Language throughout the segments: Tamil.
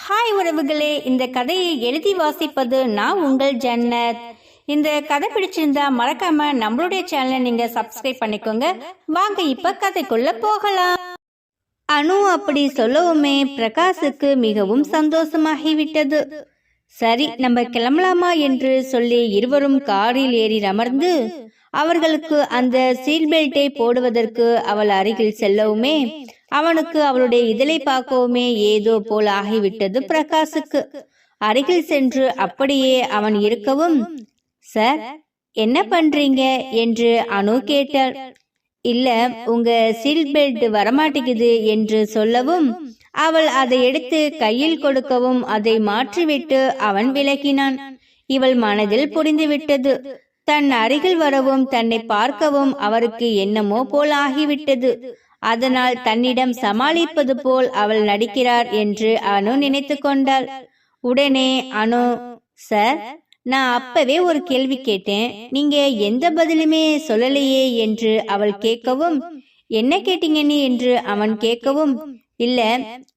ஹாய் உறவுகளே. இந்த கதையை எழுதி வாசிப்பது நான் உங்கள் ஜன்னத். இந்த கதை பிடிச்சிருந்தா மறக்காம நம்மளுடைய சேனலை நீங்க சப்ஸ்கிரைப் பண்ணிக்கோங்க. வாங்க இப்ப கதைக்குள்ள போகலாம். அனு அப்படி சொல்லவுமே பிரகாஷுக்கு மிகவும் சந்தோஷமாகிவிட்டது. சரி நம்ம கிளம்பலாமா என்று சொல்லி இருவரும் காரில் ஏறி அமர்ந்து அவர்களுக்கு அந்த சீட் பெல்ட்டை போடுவதற்கு அவள் அருகில் செல்லவுமே அவனுக்கு அவளுடைய இதழை பார்க்கவுமே ஏதோ போல் ஆகிவிட்டது பிரகாஷுக்கு. அருகில் சென்று அப்படியே அவன் இருக்கவும் சார் என்ன பண்றீங்க? என்று அனு கேட்டாள். இல்ல உங்க சீட் பெல்ட் வரமாட்டேங்குது என்று சொல்லவும் அவள் அதை எடுத்து கையில் கொடுக்கவும் அதை மாற்றிவிட்டு அவன் விலகினான். இவள் மனதில் புரிந்துவிட்டது. தன் அருகில் வரவும் தன்னை பார்க்கவும் அவருக்கு என்னமோ போல் ஆகிவிட்டது. அதனால் தன்னிடம் சமாளிப்பது போல் அவள் நடிக்கிறார் என்று அனு நினைத்து கொண்டாள். உடனே அனு சார் நான் அப்பவே ஒரு கேள்வி கேட்டேன். நீங்க எந்த பதிலுமே சொல்லலையே என்று அவள் கேட்கவும் என்ன கேட்டீங்கன்னு என்று அவன் கேட்கவும் இல்ல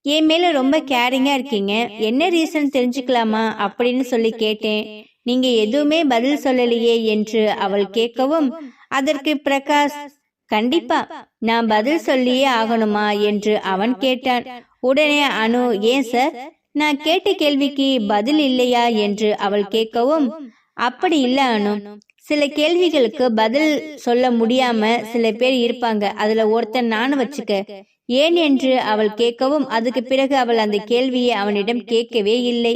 என் மேல ரொம்ப கேரிங்கா இருக்கீங்க. என்ன ரீசன் தெரிஞ்சுக்கலாமா? அப்படின்னு சொல்லி கேட்டேன். நீங்க எதுவுமே பதில் சொல்லலையே என்று அவள் கேட்கவும் அதற்கு பிரகாஷ் கண்டிப்பா நான் பதில் சொல்லியே ஆகணுமா என்று அவன் கேட்டான். உடனே அனு ஏன் சார்? நான் கேட்ட கேள்விக்கு பதில் இல்லையா? என்று அவள் கேட்கவும் அப்படி இல்ல அனு. சில கேள்விகளுக்கு பதில் சொல்ல முடியாம சில பேர் இருப்பாங்க. அதுல ஒருத்தன் நானும் வச்சுக்க. ஏன்? என்று அவள் கேட்கவும் அதுக்கு பிறகு அவள் அந்த கேள்வியை அவனிடம் கேட்கவே இல்லை.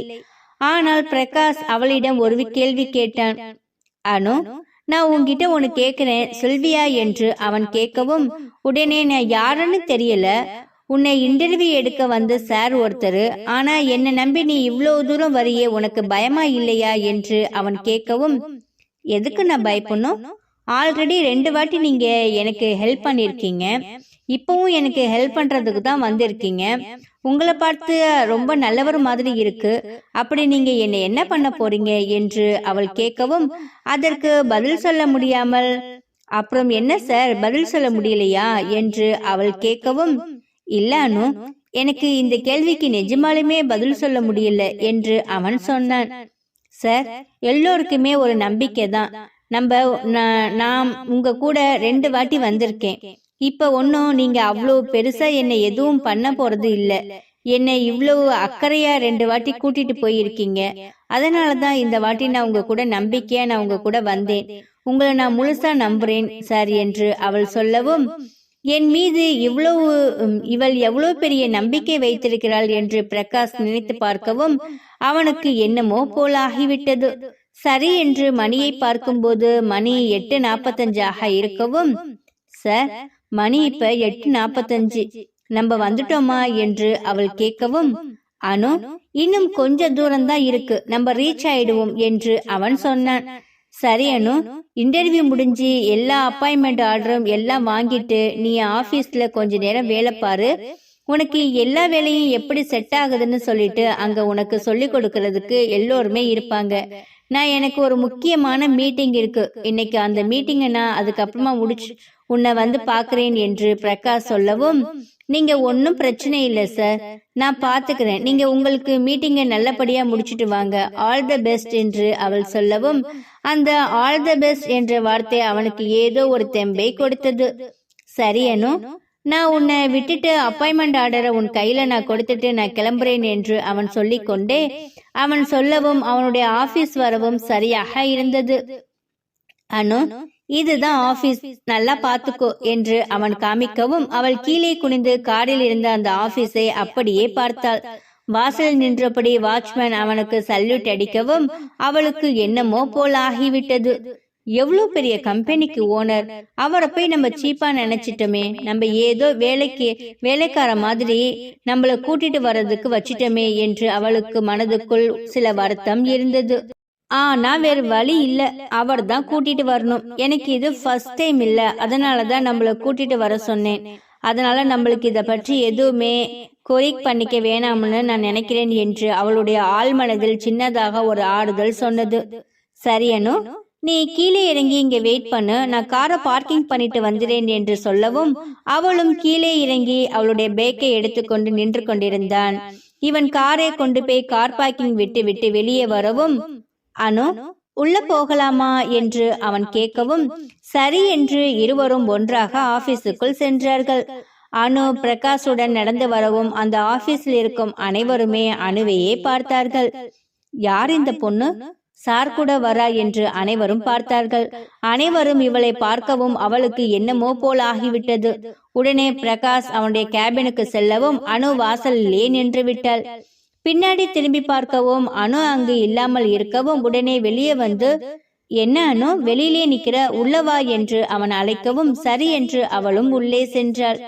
ஆனால் பிரகாஷ் அவளிடம் ஒரு கேள்வி கேட்டான். அனு நான் உன்கிட்ட ஒன்னு கேக்குறேன் சொல்வியா என்று அவன் கேட்கவும் உடனே நான் யாருன்னு தெரியல. உன்னை இன்டர்வியூ எடுக்க வந்த சார் ஒருத்தர். ஆனா என்ன நம்பி நீ இவ்வளவு தூரம் வரையே உனக்கு பயமா இல்லையா? என்று அவன் கேட்கவும் எதுக்கு நான் பயப்படணும்? ஆல்ரெடி ரெண்டு வாட்டி நீங்க எனக்கு ஹெல்ப் பண்ணிருக்கீங்க. இப்பவும் எனக்கு ஹெல்ப் பண்றதுக்கு தான் வந்திருக்கீங்க. உங்களை பார்த்து ரொம்ப நல்லவர் மாதிரி இருக்கு. அப்படி நீங்க என்ன என்ன பண்ண போறீங்க என்று அவள் கேட்கவும் அதற்கு பதில் சொல்ல முடியாமல். அப்புறம் என்ன சார்? பதில் சொல்ல முடியலையா? என்று அவள் கேட்கவும் இல்ல அனு எனக்கு இந்த கேள்விக்கு நிஜமாலுமே பதில் சொல்ல முடியல என்று அவன் சொன்னான். சார் எல்லோருக்குமே ஒரு நம்பிக்கை தான் நம்ம நான் உங்க கூட ரெண்டு வாட்டி வந்திருக்கேன். இப்ப ஒன்னும் நீங்க அவ்வளோ பெருசா என்னை எதுவும் பண்ண போறது இல்ல. என்னை இவ்வளவு அக்கறையா ரெண்டு வாட்டி கூட்டிட்டு போயிருக்கீங்க. அதனாலதான் இந்த வாட்டி நான் உங்க கூட நம்பிக்கையா நான் உங்க கூட வந்தேன். உங்களை நான் முழுசா நம்புறேன் சார் என்று அவள் சொல்லவும் என் மீது இவ்வளவு இவள் எவ்வளவு பெரிய நம்பிக்கை வைத்திருக்கிறாள் என்று பிரகாஷ் நினைத்து பார்க்கவும் அவனுக்கு என்னமோ போல ஆகிவிட்டது சரி என்று மணியை பார்க்கும்போது மணி எட்டு நாற்பத்தஞ்சாக இருக்கவும் சார் மணி இப்ப எட்டு நாப்பத்தஞ்சு. நம்ம வந்துட்டோமா என்று அவள் கேட்கவும் அனு இன்னும் கொஞ்ச தூரம்தான் இருக்கு. நம்ம ரீச் ஆயிடுவோம் என்று அவன் சொன்னான். சரி அனு இன்டர்வியூ முடிஞ்சு எல்லா அப்பாயின்மெண்ட் ஆர்டரும் எல்லாம் வாங்கிட்டு நீ ஆபீஸ்ல கொஞ்ச நேரம் வேலை பாரு. உனக்கு எல்லா வேலையும் எப்படி செட் ஆகுதுன்னு சொல்லிட்டு அங்க உனக்கு சொல்லி கொடுக்கறதுக்கு எல்லோருமே இருப்பாங்க. நான் எனக்கு ஒரு முக்கியமான மீட்டிங் இருக்கு. இன்னைக்கு அந்த மீட்டிங்கை நான் அதுக்கப்புறமா முடிச்சு உன்னை வந்து பாக்குறேன் என்று பிரகாஷ் சொல்லவும் நீங்க ஒன்னும் பிரச்சனை இல்லை சார் நான் பாத்துக்கிறேன் நீங்க உங்களுக்கு மீட்டிங்கை நல்லபடியா முடிச்சிட்டு வாங்க. ஆல் த பெஸ்ட் என்று அவள் சொல்லவும் அந்த ஆல் த பெஸ்ட் என்ற வார்த்தை அவனுக்கு ஏதோ ஒரு தெம்பை கொடுத்தது. சரி அனு நான் உன்னை விட்டுட்டு அப்பாயின்மெண்ட் ஆர்டரை உன் கையில் நான் கொடுத்துட்டு நான் கிளம்புறேன் என்று அவன் சொல்லிக்கொண்டே அவன் சொல்லவும் அவனுடைய ஆபீஸ் வரவும் சரியாக இருந்தது. அனு இதுதான் ஆபீஸ் நல்லா பாத்துக்கோ என்று அவன் காமிக்கவும் அவள் கீழே குனிந்து காரில் இருந்த அந்த ஆபீஸை அப்படியே பார்த்தாள். வாசலில் நின்றபடி வாட்ச்மேன் அவனுக்கு சல்யூட் அடிக்கவும் அவளுக்கு என்னமோ போல் ஆகிவிட்டது எவ்வளவு பெரிய கம்பெனிக்கு ஓனர் அவரை போய் நம்ம சீப்பா நினைச்சிட்டோமே. நம்ம ஏதோ வேலைக்கு வேலைக்கார மாதிரி நம்மள கூட்டிட்டு வர்றதுக்கு வச்சிட்டோமே என்று அவளுக்கு மனதுக்குள் சில வருத்தம் இருந்தது. ஆனா வேற வழி இல்ல. அவர் தான் கூட்டிட்டு வரணும். எனக்கு இது ஃபர்ஸ்ட் டைம் இல்ல. அதனாலதான் நம்மள கூட்டிட்டு வர சொன்னேன். அதனால நம்மளுக்கு இத பற்றி எதுவுமே கொரிக் பண்ணிக்க வேணாம்னு நான் நினைக்கிறேன் என்று அவளுடைய ஆழ்மனதில் சின்னதாக ஒரு ஆறுதல் சொன்னது. சரியனு நீ கீழே இறங்கி இங்க வெயிட் பண்ணு. நான் காரை பார்க்கிங் பண்ணிட்டு வந்துறேன் என்று சொல்லவும் அவளும் கீழே இறங்கி அவளுடைய பேக்கை எடுத்துக்கொண்டு நின்று கொண்டிருந்தான். இவன் காரை கொண்டு போய் கார் பார்க்கிங் விட்டு விட்டு வெளியே வரவும் அனு உள்ள போகலாமா என்று அவன் கேட்கவும் சரி என்று இருவரும் ஒன்றாக ஆபீஸுக்குள் சென்றார்கள். அனு பிரகாஷுடன் நடந்து வரவும் அந்த ஆபீஸில் இருக்கும் அனைவருமே அணுவையே பார்த்தார்கள். யார் இந்த பொண்ணு? சார் கூட வரா என்று அனைவரும் பார்த்தார்கள். அனைவரும் இவளை பார்க்கவும் அவளுக்கு என்னமோ போல் ஆகிவிட்டது. உடனே பிரகாஷ் அவனுடைய கேபினுக்கு செல்லவும் அணு வாசலிலே நின்று விட்டாள். பின்னாடி திரும்பி பார்க்கவும் அணு அங்கு இல்லாமல் இருக்கவும் உடனே வெளியே வந்து என்ன அனு வெளியிலே நிக்கிற உள்ளவா என்று அவன் அழைக்கவும் சரி என்று அவளும் உள்ளே சென்றாள்.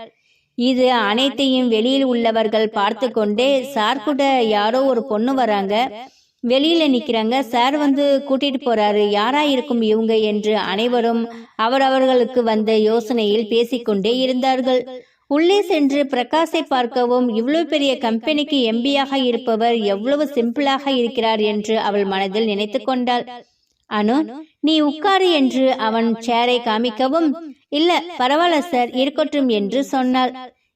இது அனைத்தையும் வெளியில் உள்ளவர்கள் பார்த்து கொண்டே சார் கூட யாரோ ஒரு பொண்ணு வராங்க. வெளியில நிக்கிறாங்க. சார் வந்து கூட்டிட்டு போறாரு. யாரா இருக்கும் இவங்க என்று அனைவரும் அவரவர்களுக்கு வந்த யோசனையில் பேசிக்கொண்டே இருந்தார்கள். உள்ளே சென்று பிரகாஷை பார்க்கவும் இவ்வளவு பெரிய கம்பெனிக்கு எம்பியாக இருப்பவர் எவ்வளவு சிம்பிளாக இருக்கிறார் என்று அவள் மனதில் நினைத்து கொண்டாள். அனு நீ உட்காரு என்று அவன் சேரை காமிக்கவும் இல்ல பரவாயில்ல சார் இருக்கட்டும் என்று சொன்னாள்.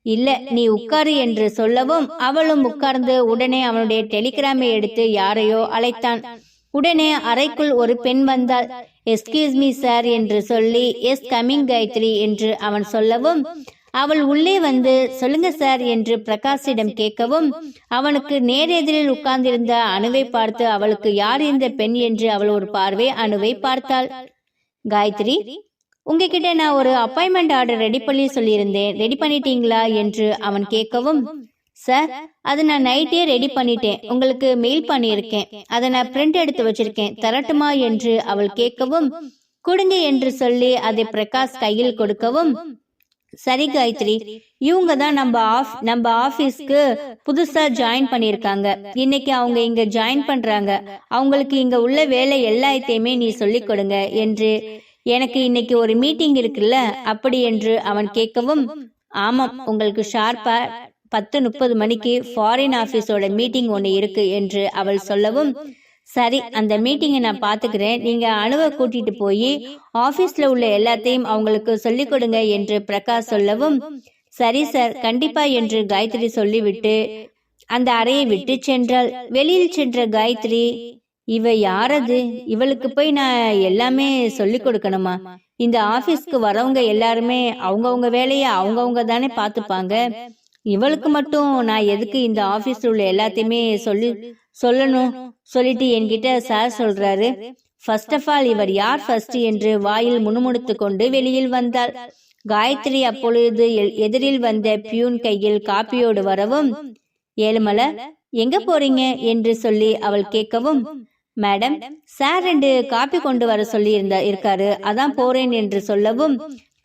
இல்ல நீ உட்காரு என்று சொல்லவும் அவளும் உட்கார்ந்து உடனே அவனுடைய டெலிகிராமை எடுத்து யாரையோ அழைத்தான். உடனே அறைக்குள் ஒரு பெண் வந்தாள். எஸ்கியூஸ் மீ சார் என்று சொல்லி எஸ் கமிங் காயத்ரி என்று அவன் சொல்லவும் அவள் உள்ளே வந்து சொல்லுங்க சார் என்று பிரகாஷிடம் கேட்கவும் அவனுக்கு நேரெதிரில் உட்கார்ந்திருந்த அணுவை பார்த்து அவளுக்கு யார் இந்த பெண்? என்று அவள் ஒரு பார்வை அணுவை பார்த்தாள். காயத்ரி உங்ககிட்ட நான் ஒரு அப்பாயின்மெண்ட் ஆர்டர் ரெடி பண்ணி சொல்லியிருந்தேன். ரெடி பண்ணிட்டீங்களா என்று அவன் கேட்கவும் சார் அது நான் நைட்டே ரெடி பண்ணிட்டேன். உங்களுக்கு மெயில் பண்ணியிருக்கேன். அதை நான் பிரிண்ட் எடுத்து வச்சிருக்கேன். தரட்டுமா? என்று அவள் கேட்கவும் கொடுங்க என்று சொல்லி அதை பிரகாஷ் கையில் கொடுக்கவும் சரி காயத்ரி. இவங்க தான் நம்ம ஆஃப் நம்ம ஆபீஸ்க்கு புதுசா ஜாயின் பண்ணிருக்காங்க இன்னைக்கு அவங்க இங்க ஜாயின் பண்றாங்க. அவங்களுக்கு இங்க உள்ள வேலை எல்லாத்தையுமே நீ சொல்லி கொடுங்க என்று எனக்கு இன்னைக்கு ஒரு மீட்டிங் இருக்குல்ல அப்படி என்று அவன் கேட்கவும் ஆமாம் உங்களுக்கு ஷார்ப்பா பத்து முப்பது மணிக்கு ஃபாரின் ஆபீஸோட மீட்டிங் ஒன்று இருக்கு என்று அவள் சொல்லவும் சரி அந்த மீட்டிங்கை நான் பாத்துக்கிறேன் நீங்க அணுவை கூட்டிட்டு போய் ஆபீஸ்ல உள்ள எல்லாத்தையும் அவங்களுக்கு சொல்லிக் கொடுங்க என்று பிரகாஷ் சொல்லவும் சரி சார் கண்டிப்பா என்று காயத்ரி சொல்லிவிட்டு அந்த அறையை விட்டு சென்றாள். வெளியில் சென்ற காயத்ரி இவ யாரது? இவளுக்கு போய் நான் எல்லாமே சொல்லி கொடுக்கணுமா? இந்த ஆபீஸ்க்கு வரவங்க எல்லாருமே அவங்கவுங்க வேலையை அவங்கவுங்க தானே பாத்துப்பாங்க இவளுக்கு மட்டும் நான் எதுக்கு இந்த ஆபீஸ்ல உள்ள எல்லாத்தையுமே சொல்லி சொல்லணும்? சொல்லிட்டு என்கிட்ட சார் சொல்றாரு. ஃபர்ஸ்ட் ஆஃப் ஆல் இவர் யார் ஃபர்ஸ்ட் என்று வாயில் முணுமுணுத்து கொண்டு வெளியில் வந்தாள் காயத்ரி அப்பொழுது எதிரில் வந்த பியூன் கையில் காப்பியோடு வரவும் ஏழுமலை எங்க போறீங்க? என்று சொல்லி அவள் கேட்கவும் மேடம் சார் ரெண்டு காப்பி கொண்டு வர சொல்லி இருந்த இருக்காரு. அதான் போறேன் என்று சொல்லவும்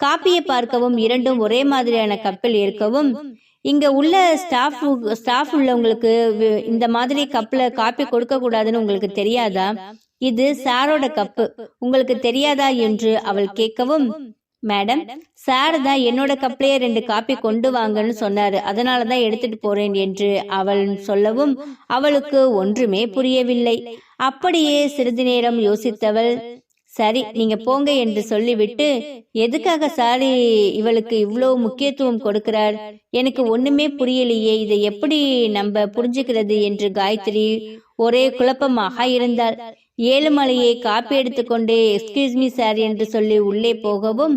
காப்பியை பார்க்கவும் இரண்டும் ஒரே மாதிரியான கப்பில் இருக்கவும் இங்க உள்ள ஸ்டாஃப் ஸ்டாஃப் உள்ளவங்களுக்கு இந்த மாதிரி கப்ல காப்பி கொடுக்க கூடாதுன்னு உங்களுக்கு தெரியாதா? இது சாரோட கப்பு. உங்களுக்கு தெரியாதா? என்று அவள் கேட்கவும் மேடம் சார் தான் என்னோட கப்லயே ரெண்டு காப்பி கொண்டு வாங்கன்னு சொன்னாரு. அதனால தான் எடுத்துட்டு போறேன் என்று அவள் சொல்லவும் அவளுக்கு ஒன்றுமே புரியவில்லை. அப்படியே சிறிது நேரம் யோசித்தவள் சரி நீங்க போங்க என்று சொல்லிவிட்டு எதுக்காக சாரி இவளுக்கு இவ்வளோ முக்கியத்துவம் கொடுக்கிறார்? எனக்கு ஒண்ணுமே புரியலையே. இதை எப்படி நம்ம புரிஞ்சுக்கிறது என்று காயத்ரி ஒரே குழப்பமாக இருந்தாள். ஏழுமலையை காப்பி எடுத்துக்கொண்டு எக்ஸ்கியூஸ் மீ சார் என்று சொல்லி உள்ளே போகவும்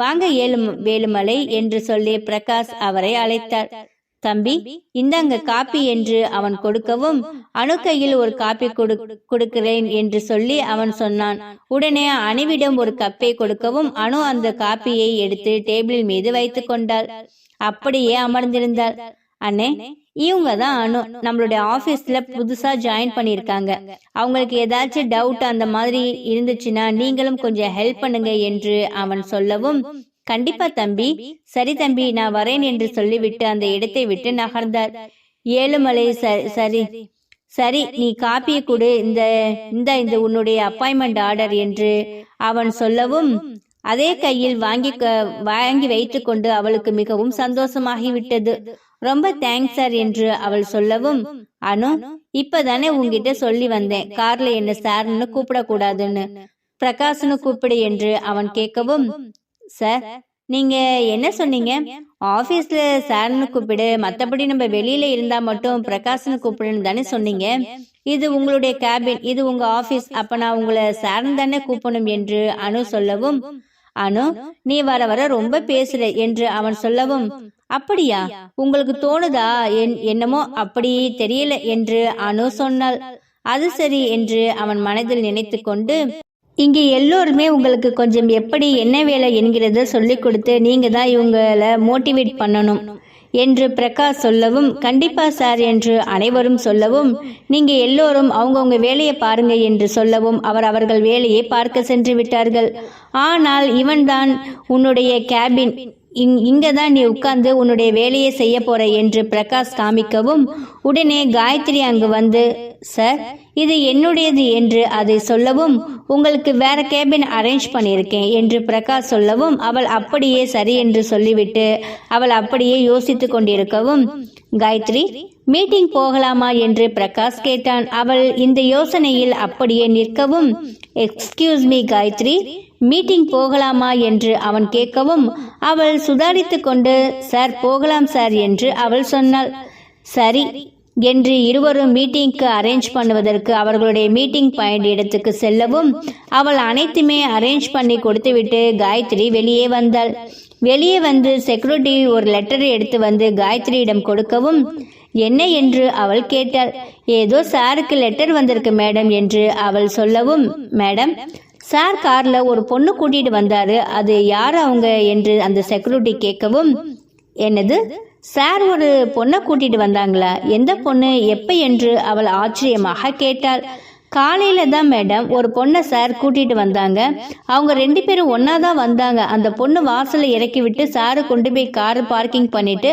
வாங்க ஏழு வேலுமலை என்று சொல்லி பிரகாஷ் அவரை அழைத்தார். தம்பி இந்தாங்க காப்பி என்று அவன் கொடுக்கவும் அணு கையில் ஒரு காப்பி கொடுக்கிறேன் என்று சொல்லி அவன் சொன்னான். உடனே அணுவிடம் ஒரு கப்பை கொடுக்கவும் அணு அந்த காப்பியை எடுத்து டேபிள் மீது வைத்துக் கொண்டாள். அப்படியே அமர்ந்திருந்தாள். அண்ணே இவங்க தான் அனு. நம்மளுடைய ஆபீஸ்ல புதுசா ஜாயின் பண்ணிருக்காங்க அவங்களுக்கு ஏதாச்சும் டவுட் அந்த மாதிரி இருந்துச்சுன்னா நீங்களும் கொஞ்சம் ஹெல்ப் பண்ணுங்க என்று அவன் சொல்லவும் கண்டிப்பா தம்பி சரி தம்பி நான் வரேன் என்று சொல்லிவிட்டு அந்த இடத்தை விட்டு நகர்ந்தார். ஏழுமலை சரி சரி நீ காப்பியை கொடு. இந்த இந்த இந்த உன்னுடைய அப்பாயின்மெண்ட் ஆர்டர் என்று அவன் சொல்லவும் அதே கையில் வாங்கி க- வாங்கி வைத்துக்கொண்டு அவளுக்கு மிகவும் சந்தோஷமாகிவிட்டது. ரொம்ப தேங்க்ஸ் சார் என்று அவள் சொல்லவும் அனு இப்பதானே உங்ககிட்ட சொல்லி வந்தேன். கார்ல என்ன சார்னு கூப்பிடக்கூடாதுன்னு. பிரகாஷ்னு கூப்பிடு என்று அவன் கேட்கவும் சார் நீங்க என்ன சொன்னீங்க? ஆபீஸ்ல சார்னு கூப்பிடு மத்தபடி நம்ம வெளியில இருந்தா மட்டும் பிரகாஷ்னு கூப்பிடுன்னு தானே சொன்னீங்க. இது உங்களுடைய கேபின் இது உங்க ஆபீஸ் அப்ப நான் உங்களை சார்னு தானே கூப்பிடணும் என்று அனு சொல்லவும் அனு நீ வர வர ரொம்ப பேசுற என்று அவன் சொல்லவும் அப்படியா? உங்களுக்கு தோணுதா? என்- என்னமோ அப்படி தெரியல என்று அனு சொன்னாள். அது சரி என்று அவன் மனதில் நினைத்து கொண்டு இங்கே எல்லோருமே உங்களுக்கு கொஞ்சம் எப்படி என்ன வேலை என்கிறத சொல்லி கொடுத்து நீங்க தான் இவங்களை மோட்டிவேட் பண்ணணும். என்று பிரகாஷ் சொல்லவும் கண்டிப்பா சார் என்று அனைவரும் சொல்லவும் நீங்க எல்லோரும் அவங்கவுங்க வேலையை பாருங்க என்று சொல்லவும் அவர் அவர்கள் வேலையை பார்க்க சென்று விட்டார்கள். ஆனால் இவன்தான் உன்னுடைய கேபின் இங் இங்க தான் நீ உட்கார்ந்து உன்னுடைய வேலையை செய்ய போற என்று பிரகாஷ் காமிக்கவும் உடனே காயத்ரி அங்கு வந்து சார் இது என்னுடையது என்று அதை சொல்லவும் உங்களுக்கு வேற கேபின் அரேஞ்ச் பண்ணியிருக்கேன் என்று பிரகாஷ் சொல்லவும் அவள் அப்படியே சரி என்று சொல்லிவிட்டு அவள் அப்படியே யோசித்து கொண்டிருக்கவும் காயத்ரி மீட்டிங் போகலாமா? என்று பிரகாஷ் கேட்டான். அவள் இந்த யோசனையில் அப்படியே நிற்கவும் எக்ஸ்கியூஸ் மீ காயத்ரி மீட்டிங் போகலாமா? என்று அவன் கேட்கவும் அவள் சுதாரித்து கொண்டு சார் போகலாம் சார் என்று அவள் சொன்னாள். சரி என்று இருவரும் மீட்டிங்க்கு அரேஞ்ச் பண்ணுவதற்கு அவர்களுடைய மீட்டிங் பாயிண்ட் இடத்துக்கு செல்லவும் அவள் அனைத்துமே அரேஞ்ச் பண்ணி கொடுத்துவிட்டு காயத்ரி வெளியே வந்தாள். வெளியே வந்து செக்யூரிட்டி ஒரு லெட்டர் எடுத்து வந்து காயத்ரியிடம் கொடுக்கவும் என்ன என்று அவள் கேட்டாள். ஏதோ சாருக்கு லெட்டர் வந்திருக்கு மேடம் என்று அவள் சொல்லவும் மேடம் சார் கார்ல ஒரு பொண்ணு கூட்டிட்டு வந்தாரு. அது யார் அவங்க? என்று அந்த செக்யூரிட்டி கேட்கவும் என்னது? சார் ஒரு பொண்ணை கூட்டிட்டு வந்தாங்களா? எந்த பொண்ணு எப்ப என்று அவள் ஆச்சரியமாக கேட்டாள். காலையில தான் மேடம் ஒரு பொண்ணை சார் கூட்டிட்டு வந்தாங்க. அவங்க ரெண்டு பேரும் ஒன்னா தான் வந்தாங்க. அந்த பொண்ணு வாசல்ல இறக்கி விட்டு சாரு கொண்டு போய் கார் பார்க்கிங் பண்ணிட்டு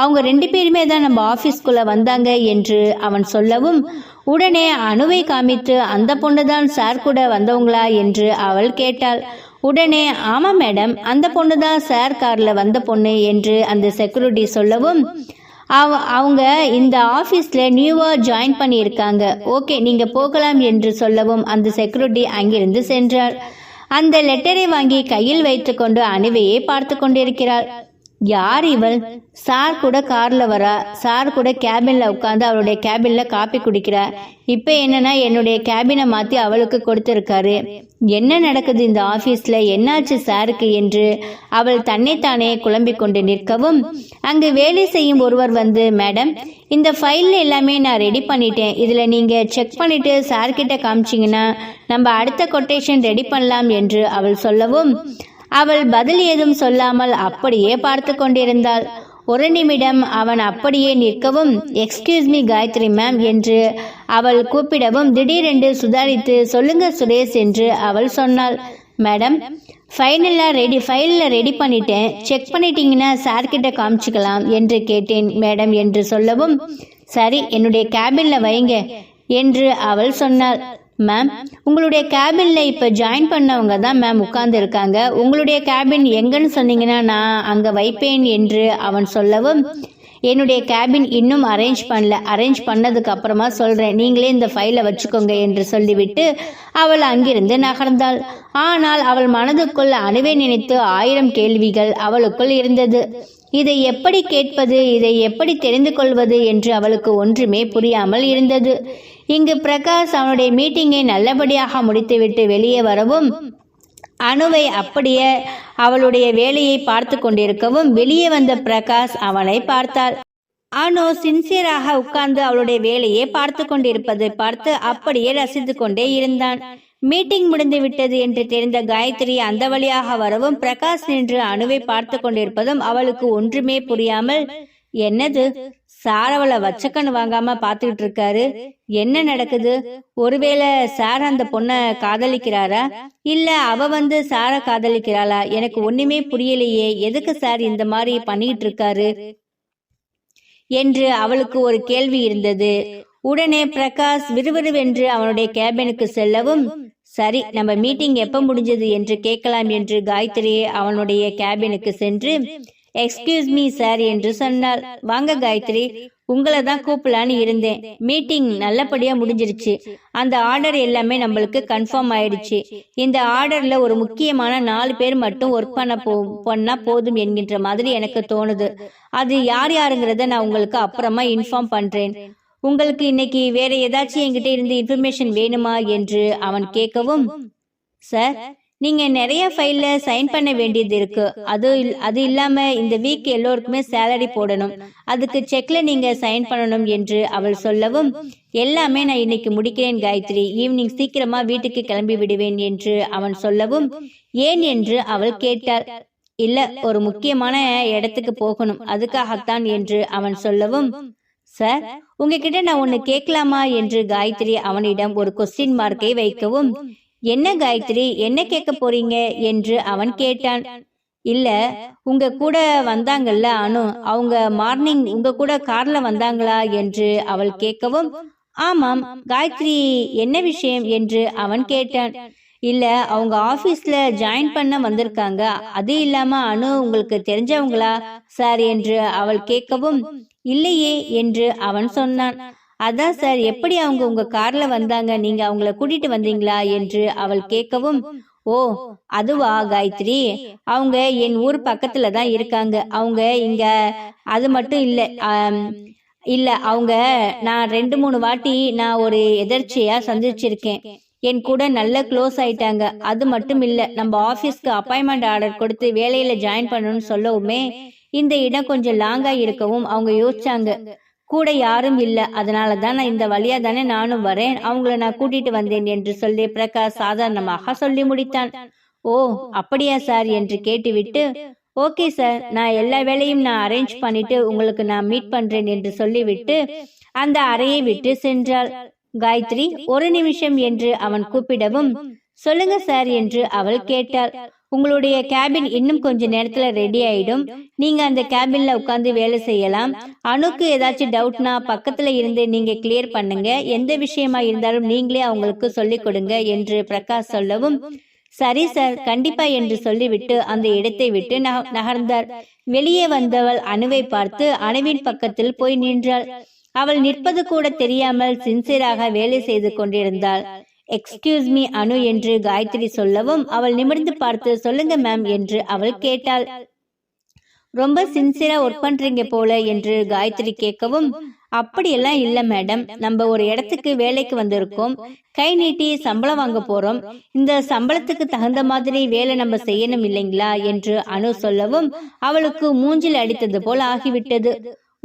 அவங்க ரெண்டு பேருமே தான் நம்ம ஆஃபீஸ்க்குள்ள வந்தாங்க என்று அவன் சொல்லவும் உடனே அணுவை காமித்து அந்த பொண்ணு தான் சார் கூட வந்தவங்களா என்று அவள் கேட்டாள். உடனே ஆமா மேடம் அந்த பொண்ணு தான் சார் கார்ல வந்த பொண்ணு என்று அந்த செக்யூரிட்டி சொல்லவும் அவ அவங்க இந்த ஆபீஸ்ல நியூவா ஜாயின் பண்ணியிருக்காங்க. ஓகே நீங்க போகலாம் என்று சொல்லவும் அந்த செக்யூரிட்டி அங்கிருந்து சென்றார். அந்த லெட்டரை வாங்கி கையில் வைத்துக்கொண்டு அணுவையே பார்த்து கொண்டிருக்கிறார். யார் இவள்? சார் கூட கார்ல வரா. சார் கூட கேபின்ல உட்காந்து அவளுடைய கேபின்ல காப்பி குடிக்கிறா. இப்போ என்னன்னா என்னுடைய கேபினை மாத்தி அவளுக்கு கொடுத்திருக்காரு. என்ன நடக்குது இந்த ஆபீஸ்ல என்னாச்சு சாருக்கு என்று அவள் தன்னைத்தானே குழம்பிக் கொண்டு நிற்கவும் அங்கு வேலை செய்யும் ஒருவர் வந்து மேடம் இந்த ஃபைல்ல எல்லாமே நான் ரெடி பண்ணிட்டேன். இதுல நீங்க செக் பண்ணிட்டு சார்கிட்ட காமிச்சிங்கன்னா நம்ம அடுத்த கொட்டேஷன் ரெடி பண்ணலாம் என்று அவள் சொல்லவும் அவள் பதில் ஏதும் சொல்லாமல் அப்படியே பார்த்து கொண்டிருந்தாள். ஒரு நிமிடம் அவன் அப்படியே நிற்கவும் எக்ஸ்கியூஸ் மீ காயத்ரி மேம் என்று அவள் கூப்பிடவும் திடீரென்று சுதாரித்து சொல்லுங்க சுரேஷ் என்று அவள் சொன்னாள். மேடம் ஃபைனலாக ரெடி ஃபைலில் ரெடி பண்ணிட்டேன். செக் பண்ணிட்டீங்கன்னா சார்கிட்ட காமிச்சிக்கலாம் என்று கேட்டேன். மேடம் என்று சொல்லவும் சரி என்னுடைய கேபினில் வைங்க என்று அவள் சொன்னாள். மேம் உங்களுடைய கேபினில் இப்போ ஜாயின் பண்ணவங்க தான் மேம் உட்கார்ந்துருக்காங்க. உங்களுடைய கேபின் எங்கன்னு சொன்னீங்கன்னா நான் அங்கே வைப்பேன் என்று அவன் சொல்லவும் என்னுடைய கேபின் இன்னும் அரேஞ்ச் பண்ணல. அரேஞ்ச் பண்ணதுக்கு அப்புறமா சொல்கிறேன் நீங்களே இந்த ஃபைலை வச்சுக்கோங்க என்று சொல்லிவிட்டு அவள் அங்கிருந்து நகர்ந்தாள். ஆனால் அவள் மனதுக்குள் அணுவை நினைத்து ஆயிரம் கேள்விகள் அவளுக்குள் இருந்தது. இதை எப்படி கேட்பது? இதை எப்படி தெரிந்து கொள்வது? என்று அவளுக்கு ஒன்றுமே புரியாமல் இருந்தது. இங்கு பிரகாஷ் அவனுடைய மீட்டிங்கை நல்லபடியாக முடித்துவிட்டு வெளியே வரவும் அணுவை அப்படியே அவளுடைய வேலையை பார்த்து கொண்டிருக்கவும் வெளியே வந்த பிரகாஷ் அவனை பார்த்தாள். அனு சின்சியராக உட்கார்ந்து அவளுடைய வேலையை பார்த்து கொண்டிருப்பதை பார்த்து அப்படியே ரசித்து கொண்டே இருந்தான். மீட்டிங் முடிந்து விட்டது என்று தெரிந்த காயத்ரி அந்த வழியாக வரவும் பிரகாஷ் நின்று அணுவை பார்த்து கொண்டிருப்பதும் அவளுக்கு ஒன்றுமே புரியாமல் என்னது? சார் அவளை வச்சக்கண்ணு வாங்காம பாத்துக்கிட்டு இருக்காரு என்ன நடக்குது? ஒருவேளை சார் அந்த பொண்ண காதலிக்கிறாரா? இல்ல அவ வந்து சார காதலிக்கிறாளா? எனக்கு ஒண்ணுமே புரியலையே. எதுக்கு சார் இந்த மாதிரி பண்ணிட்டு இருக்காரு என்று அவளுக்கு ஒரு கேள்வி இருந்தது. உடனே பிரகாஷ் விறுவிறுவென்று அவனுடைய கேபினுக்கு செல்லவும் சரி நம்ம மீட்டிங் எப்ப முடிஞ்சது என்று கேட்கலாம் என்று காயத்ரி அவனுடைய கேபினுக்கு சென்று எக்ஸ்கியூஸ் மீ சார் என்று சொன்னாள். வாங்க காயத்ரி உங்களை தான் கூப்பிடலான்னு இருந்தேன். மீட்டிங் நல்லபடியா முடிஞ்சிருச்சு. அந்த ஆர்டர் எல்லாமே நம்மளுக்கு கன்ஃபார்ம் ஆயிடுச்சு. இந்த ஆர்டர்ல ஒரு முக்கியமான நாலு பேர் மட்டும் ஒர்க் பண்ண போ பண்ணா போதும் என்கின்ற மாதிரி எனக்கு தோணுது. அது யார் யாருங்கிறத நான் உங்களுக்கு அப்புறமா இன்ஃபார்ம் பண்றேன். உங்களுக்கு இன்னைக்கு வேற ஏதாச்சும் என்கிட்ட இருந்து இன்ஃபர்மேஷன் வேணுமா என்று அவன் கேட்கவும் சார் நீங்க நிறைய ஃபைல்ல சைன் பண்ண வேண்டியது இருக்கு. அது இல்- அது இல்லாம இந்த வீக் எல்லோருக்குமே சேலரி போடணும். அதுக்கு செக்ல நீங்க சைன் பண்ணணும் என்று அவள் சொல்லவும் எல்லாமே நான் இன்னைக்கு முடிக்கிறேன் காயத்ரி. ஈவினிங் சீக்கிரமா வீட்டுக்கு கிளம்பி விடுவேன் என்று அவன் சொல்லவும் ஏன்? என்று அவள் கேட்டாள். இல்ல ஒரு முக்கியமான இடத்துக்கு போகணும். அதுக்காகத்தான் என்று அவன் சொல்லவும் சார் உங்ககிட்ட நான் ஒன்னு கேட்கலாமா? என்று காயத்ரி அவனிடம் ஒரு கொஸ்டின் மார்க்கை வைக்கவும் என்ன காயத்ரி? என்ன கேட்க போறீங்க? என்று அவன் கேட்டான். இல்ல உங்க கூட வந்தாங்கல்ல அனு. அவங்க மார்னிங் உங்க கூட கார்ல வந்தாங்களா? என்று அவள் கேட்கவும் ஆமாம் காயத்ரி என்ன விஷயம்? என்று அவன் கேட்டான். இல்ல அவங்க ஆபீஸ்ல ஜாயின் பண்ண வந்திருக்காங்க. அது இல்லாம அனு உங்களுக்கு தெரிஞ்சவங்களா? சார் என்று அவள் கேட்கவும் இல்லையே என்று அவன் சொன்னான். அதான் சார் எப்படி அவங்க உங்க கார்ல வந்தாங்க? நீங்க அவங்கள கூட்டிட்டு வந்தீங்களா என்று அவள் கேட்கவும் ஓ அதுவா காயத்ரி? அவங்க என் ஊர் பக்கத்துல தான் இருக்காங்க. அவங்க இங்க அது மட்டும் இல்ல இல்ல அவங்க நான் ரெண்டு மூணு வாட்டி நான் ஒரு எதர்ச்சியா சந்திச்சிருக்கேன். என் கூட நல்ல க்ளோஸ் ஆயிட்டாங்க. அது மட்டும் இல்ல நம்ம ஆபீஸ்க்கு அப்பாயின்மெண்ட் ஆர்டர் கொடுத்து வேலையில ஜாயின் பண்ணணும்னு சொல்லவுமே இந்த இடம் கொஞ்சம் லாங்கா இருக்கவும் அவங்க யோசிச்சாங்க. கூட யாரும் இல்லை. அதனால தான் நான் இந்த வழியா தானே நானும் வரேன். அவங்கள நான் கூட்டிட்டு வந்தேன் என்று சொல்லி பிரகாஷ் சாதாரணமாக சொல்லி முடித்தான். ஓ அப்படியா சார் என்று கேட்டுவிட்டு ஓகே சார் நான் எல்லா வேலையும் நான் அரேஞ்ச் பண்ணிட்டு உங்களுக்கு நான் மீட் பண்றேன் என்று சொல்லிவிட்டு அந்த அறையை விட்டு சென்றாள். காயத்ரி ஒரு நிமிஷம் என்று அவன் கூப்பிடவும் சொல்லுங்க சார் என்று அவள் கேட்டாள். உங்களுடைய கேபின் இன்னும் கொஞ்ச நேரத்துல ரெடி ஆயிடும். நீங்க அந்த கேபின்ல உட்கார்ந்து வேலை செய்யலாம். அணுக்கு ஏதாச்சும் டவுட்னா பக்கத்துல இருந்து நீங்க கிளியர் பண்ணுங்க. எந்த விஷயமா இருந்தாலும் நீங்களே அவங்களுக்கு சொல்லிக் கொடுங்க என்று பிரகாஷ் சொல்லவும் சரி சார் கண்டிப்பா என்று சொல்லிவிட்டு அந்த இடத்தை விட்டு நக- நகர்ந்தார். வெளியே வந்தவள் அணுவை பார்த்து அணுவின் பக்கத்தில் போய் நின்றாள். அவள் நிற்பது கூட தெரியாமல் சின்சியராக வேலை செய்து கொண்டிருந்தாள். எக்ஸ்கியூஸ் மீ அனு என்று காயத்ரி சொல்லவும் அவள் நிமிர்ந்து பார்த்து சொல்லுங்க மேம் என்று அவள் கேட்டாள். ரொம்ப சின்சியரா ஒர்க் பண்றீங்க போல என்று காயத்ரி கேட்கவும் அப்படியெல்லாம் இல்ல மேடம் நம்ம ஒரு இடத்துக்கு வேலைக்கு வந்திருக்கோம். கை நீட்டி சம்பளம் வாங்க போறோம். இந்த சம்பளத்துக்கு தகுந்த மாதிரி வேலை நம்ம செய்யணும் இல்லைங்களா? என்று அனு சொல்லவும் அவளுக்கு மூஞ்சில் அடித்தது போல ஆகிவிட்டது.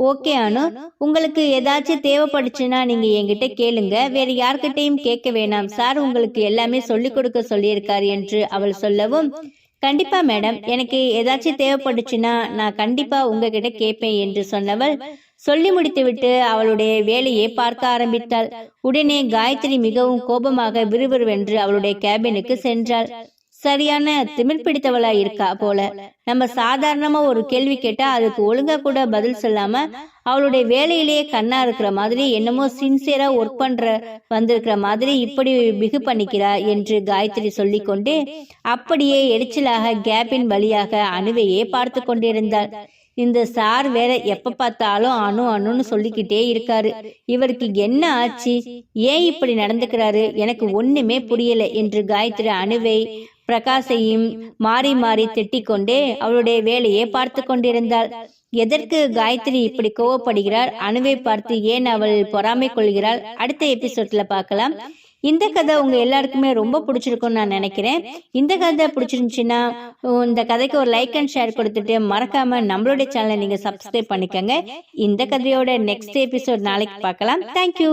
ஓகே அனு. உங்களுக்கு ஏதாச்சும் தேவைப்படுச்சுன்னா நீங்க என்கிட்ட கேளுங்க. வேற யார்கிட்டையும் கேட்க வேணாம். சார் உங்களுக்கு எல்லாமே சொல்லிக் கொடுக்க சொல்லியிருக்காரு என்று அவள் சொல்லவும் கண்டிப்பா மேடம். எனக்கு ஏதாச்சும் தேவைப்படுச்சுன்னா நான் கண்டிப்பா உங்ககிட்ட கேட்பேன் என்று சொன்னவள் சொல்லி முடித்துவிட்டு அவளுடைய வேலையை பார்க்க ஆரம்பித்தாள். உடனே காயத்ரி மிகவும் கோபமாக விறுவிறுவென்று அவளுடைய கேபினுக்கு சென்றாள். சரியான திமிர் பிடித்தவளா இருக்கா போல. நம்ம சாதாரணமா ஒரு கேள்வி கேட்டா அதுக்கு ஒழுங்கா கூட பதில் சொல்லாம அவளுடைய வேலையிலேயே கண்ணா இருக்கிற மாதிரி என்னமோ சின்சியரா ஒர்க் பண்ற வந்திருக்கிற மாதிரி இப்படி பிகு பண்ணிக்கிறா என்று காயத்ரி சொல்லிக்கொண்டே அப்படியே எரிச்சலாக கேப்பின் வழியாக அணுவையே பார்த்து கொண்டிருந்தாள். இந்த சார் வேற எப்ப பார்த்தாலும் அணு அணுன்னு சொல்லிக்கிட்டே இருக்காரு. இவருக்கு என்ன ஆச்சு? ஏன் இப்படி நடந்துக்கிறாரு? எனக்கு ஒண்ணுமே புரியல என்று காயத்ரி அணுவை பிரகாசையும் மாறி மாறி திட்டிக் கொண்டே அவளுடைய வேலையை பார்த்து கொண்டிருந்தாள். எதற்கு காயத்ரி இப்படி கோவப்படுகிறார்? அணுவை பார்த்து ஏன் அவள் பொறாமை கொள்கிறாள்? அடுத்த எபிசோட்ல பார்க்கலாம். இந்த கதை உங்க எல்லாருக்குமே ரொம்ப பிடிச்சிருக்கும்னு நான் நினைக்கிறேன். இந்த கதை பிடிச்சிருந்துச்சுன்னா இந்த கதைக்கு ஒரு லைக் அண்ட் ஷேர் கொடுத்துட்டு மறக்காம நம்மளுடைய சேனலை நீங்க சப்ஸ்கிரைப் பண்ணிக்கோங்க. இந்த கதையோட நெக்ஸ்ட் எபிசோட் நாளைக்கு பார்க்கலாம். தேங்க்யூ